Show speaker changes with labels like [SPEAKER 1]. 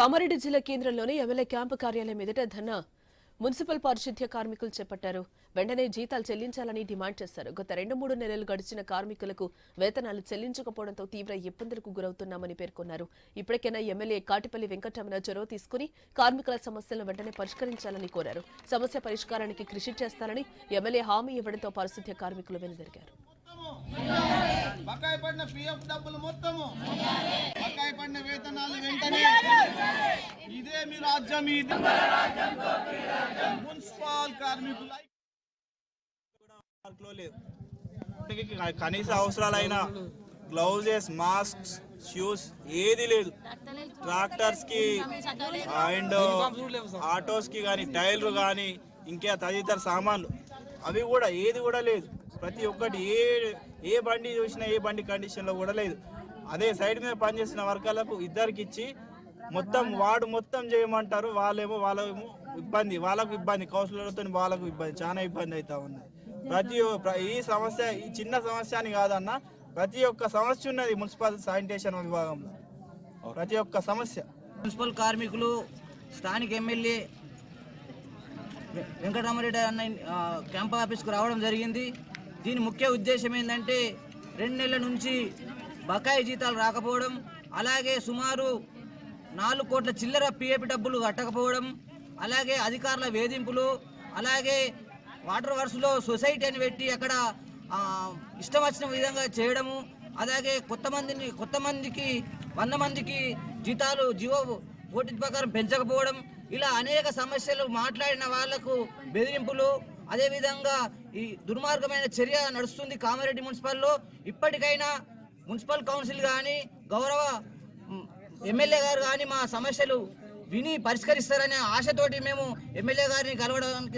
[SPEAKER 1] కామారెడ్డి జిల్లా కేంద్రంలోని MLA camp కార్యాలయం ఎదుట ధర్నా మున్సిపల్ పారిశుద్ధ్య కార్మికులు చేపట్టారు. వెంటనే జీతాలు చెల్లించాలని డిమాండ్ చేశారు. గత రెండు మూడు నెలలు గడిచిన కార్మికులకు వేతనాలు చెల్లించకపోవడంతో తీవ్ర ఇబ్బందులకు గురవుతున్నామని పేర్కొన్నారు. ఇప్పటికైనా ఎమ్మెల్యే కాటిపల్లి వెంకటరమణ చొరవ తీసుకుని కార్మికుల సమస్యలను వెంటనే పరిష్కరించాలని కోరారు. సమస్య పరిష్కారానికి కృషి చేస్తారని ఎమ్మెల్యే హామీ ఇవ్వడంతో పారిశుద్ధ్య కార్మికులు వెనుదిరిగారు.
[SPEAKER 2] బకాయి పడిన వేతనాలు వెంటనే ఇదే మీ రాజ్యం ఇది మున్సిపల్ కార్మికుల
[SPEAKER 3] కనీస అవసరాలైన గ్లౌజెస్ మాస్క్స్ షూస్ ఏది లేదు. ట్రాక్టర్స్కి అండ్ ఆటోస్కి కానీ టైర్లు కానీ ఇంకా తదితర సామాన్లు. అవి కూడా ఏది కూడా లేదు. ప్రతి ఒక్కటి ఏ ఏ బండి చూసినా ఏ బండి కండిషన్లో కూడా లేదు. అదే సైడ్ మీద పనిచేసిన వర్గాలకు ఇద్దరికి ఇచ్చి మొత్తం వాడు మొత్తం చేయమంటారు. వాళ్ళేమో వాళ్ళేమో ఇబ్బంది వాళ్ళకు ఇబ్బంది కౌన్సిలర్లతో వాళ్ళకు ఇబ్బంది చాలా ఇబ్బంది అవుతా ఉంది. ప్రతి ఒ- ఈ సమస్య ఈ చిన్న సమస్య అని కాదన్న ప్రతి ఒక్క సమస్య ఉన్నది మున్సిపల్ శానిటేషన్ విభాగంలో. ప్రతి ఒక్క సమస్య.
[SPEAKER 4] మున్సిపల్ కార్మికులు స్థానిక ఎమ్మెల్యే వెంకటరామరెడ్డి అన్న క్యాంప్ ఆఫీస్కు రావడం జరిగింది. దీని ముఖ్య ఉద్దేశం ఏంటంటే రెండు నెలల నుంచి బకాయి జీతాలు రాకపోవడం అలాగే సుమారు నాలుగు కోట్ల చిల్లర పిఎపి డబ్బులు కట్టకపోవడం అలాగే అధికారుల వేధింపులు అలాగే వాటర్ వర్క్స్లో సొసైటీ అని పెట్టి అక్కడ ఇష్టం వచ్చిన విధంగా చేయడము అలాగే కొత్త మందిని కొత్త మందికి వంద మందికి జీతాలు జీవో పోటీ ప్రకారం పెంచకపోవడం ఇలా అనేక సమస్యలు మాట్లాడిన వాళ్ళకు బెదిరింపులు అదేవిధంగా ఈ దుర్మార్గమైన చర్య నడుస్తుంది కామారెడ్డి మున్సిపల్లో. ఇప్పటికైనా మున్సిపల్ కౌన్సిల్ కానీ గౌరవ ఎమ్మెల్యే గారు కానీ మా సమస్యలు విని పరిష్కరిస్తారనే ఆశతోటి మేము ఎమ్మెల్యే గారిని కలవడానికి